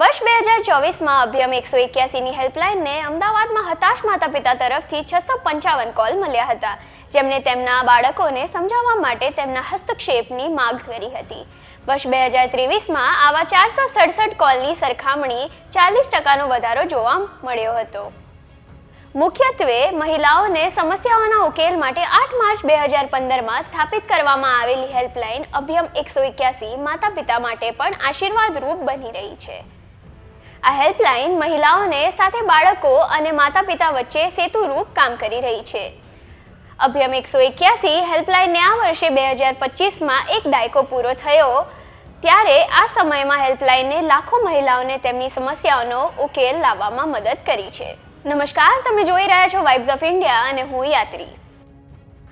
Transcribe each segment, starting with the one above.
વર્ષ બે હજાર ચોવીસમાં અભિયમ એકસો એક્યાસીની હેલ્પલાઇનને અમદાવાદમાં હતાશ માતા પિતા તરફથી છસો પંચાવન કોલ મળ્યા હતા, જેમણે તેમના બાળકોને સમજાવવા માટે તેમના હસ્તક્ષેપની માગ કરી હતી. વર્ષ બે હજાર ત્રેવીસમાં આવા ચારસો સડસઠ કોલની સરખામણી ચાલીસ ટકાનો વધારો જોવા મળ્યો હતો. મુખ્યત્વે મહિલાઓને સમસ્યાઓના ઉકેલ માટે આઠ માર્ચ બે હજાર પંદરમાં સ્થાપિત કરવામાં આવેલી હેલ્પલાઇન અભિયમ એકસો એક્યાસી માતા પિતા માટે પણ આશીર્વાદરૂપ બની રહી છે. આ હેલ્પલાઇન મહિલાઓને સાથે બાળકો અને માતા પિતા વચ્ચે સેતુરૂપ કામ કરી રહી છે. અભિયમ એકસો એક્યાસી હેલ્પલાઇનને આ વર્ષે બે હજાર પચીસમાં એક દાયકો પૂરો થયો. ત્યારે આ સમયમાં હેલ્પલાઇનને લાખો મહિલાઓને તેમની સમસ્યાઓનો ઉકેલ લાવવામાં મદદ કરી છે. નમસ્કાર, તમે જોઈ રહ્યા છો વાઇબ્સ ઓફ ઇન્ડિયા અને હું યાત્રી.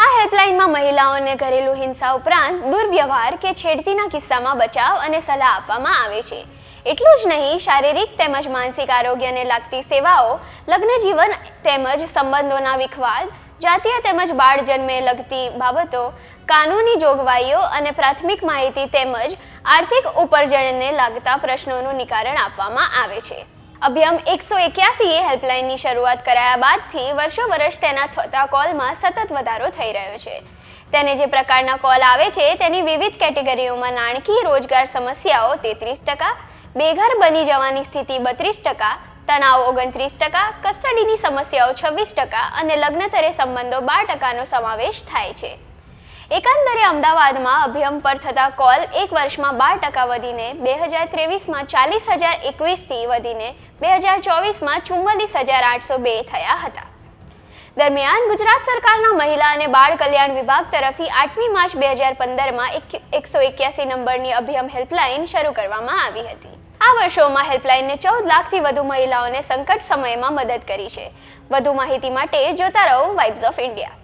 આ હેલ્પલાઇનમાં મહિલાઓને ઘરેલું હિંસા ઉપરાંત દુર્વ્યવહાર કે છેડતીના કિસ્સામાં બચાવ અને સલાહ આપવામાં આવે છે. એટલું જ નહીં, શારીરિક તેમજ માનસિક આરોગ્યને લાગતી સેવાઓ, લગ્ન જીવન તેમજ સંબંધોના વિખવાદ, જાતીય તેમજ બાળ જન્મે લગતી બાબતો, કાનૂની જોગવાઈઓ અને પ્રાથમિક માહિતી તેમજ આર્થિક ઉપાર્જનને લાગતા પ્રશ્નોનું નિકારણ આપવામાં આવે છે. અભિયમ એકસો એક્યાસી હેલ્પલાઇનની શરૂઆત કરાયા બાદથી વર્ષો વર્ષ તેના થતા કોલમાં સતત વધારો થઈ રહ્યો છે. તેને જે પ્રકારના કોલ આવે છે તેની વિવિધ કેટેગરીઓમાં નાણાકીય રોજગાર સમસ્યાઓ તેત્રીસ ટકા, બેઘર બની જવાની સ્થિતિ બત્રીસ ટકા, તણાવ ઓગણત્રીસ ટકા, કસ્ટડીની સમસ્યાઓ છવ્વીસ ટકા અને લગ્નતરે સંબંધો બાર ટકાનો સમાવેશ થાય છે. એકંદરે અમદાવાદમાં અભિયમ પર થતા કોલ એક વર્ષમાં બાર ટકા વધીને બે હજાર ત્રેવીસમાં ચાલીસ હજાર એકવીસથી વધીને બે હજાર ચોવીસમાં ચુમ્માલીસ હજાર આઠસો બે થયા હતા. દરમિયાન ગુજરાત સરકારના મહિલા અને બાળ કલ્યાણ વિભાગ તરફથી આઠમી માર્ચ બે હજાર પંદરમાં એક એકસો એક્યાસી નંબરની અભિયમ હેલ્પલાઇન શરૂ કરવામાં આવી હતી. આ વર્ષોમાં હેલ્પલાઇનને ચૌદ લાખથી વધુ મહિલાઓને સંકટ સમયમાં મદદ કરી છે. વધુ માહિતી માટે જોતા રહો વાઇબ્સ ઓફ ઇન્ડિયા.